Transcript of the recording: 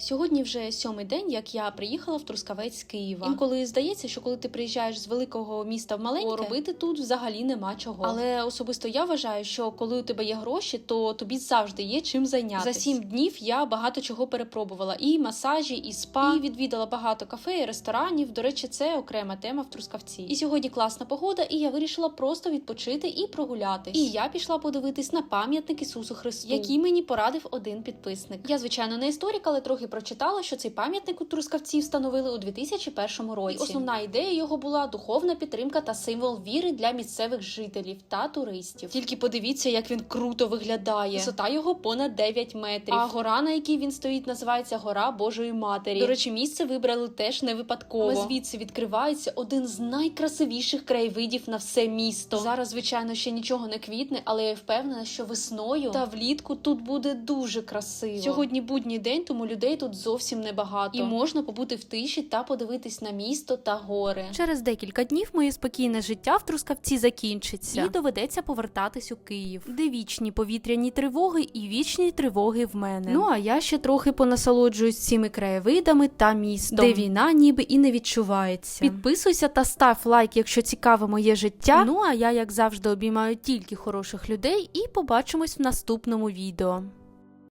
Сьогодні вже сьомий день, як я приїхала в Трускавець з Києва. Інколи здається, що коли ти приїжджаєш з великого міста в маленьке, то робити тут взагалі нема чого. Але особисто я вважаю, що коли у тебе є гроші, то тобі завжди є чим зайнятися. За сім днів я багато чого перепробувала: і масажі, і спа, і відвідала багато кафе, і ресторанів. До речі, це окрема тема в Трускавці. І сьогодні класна погода, і я вирішила просто відпочити і прогулятись. І я пішла подивитись на пам'ятник Ісусу Христу, який мені порадив один підписник. Я, звичайно, не історик, але трохи прочитала, що цей пам'ятник у Трускавці встановили у 2001 році. І основна ідея його була духовна підтримка та символ віри для місцевих жителів та туристів. Тільки подивіться, як він круто виглядає. Висота його понад 9 метрів. А гора, на якій він стоїть, називається Гора Божої Матері. До речі, місце вибрали теж не випадково. Але звідси відкривається один з найкрасивіших краєвидів на все місто. Зараз, звичайно, ще нічого не квітне, але я впевнена, що весною та влітку тут буде дуже красиво. Сьогодні будній день, тому людей тут зовсім небагато. І можна побути в тиші та подивитись на місто та гори. Через декілька днів моє спокійне життя в Трускавці закінчиться, і доведеться повертатись у Київ, де вічні повітряні тривоги і вічні тривоги в мене. Ну а я ще трохи понасолоджуюсь цими краєвидами та містом, де війна ніби і не відчувається. Підписуйся та став лайк, якщо цікаве моє життя. Ну а я, як завжди, обіймаю тільки хороших людей, і побачимось в наступному відео.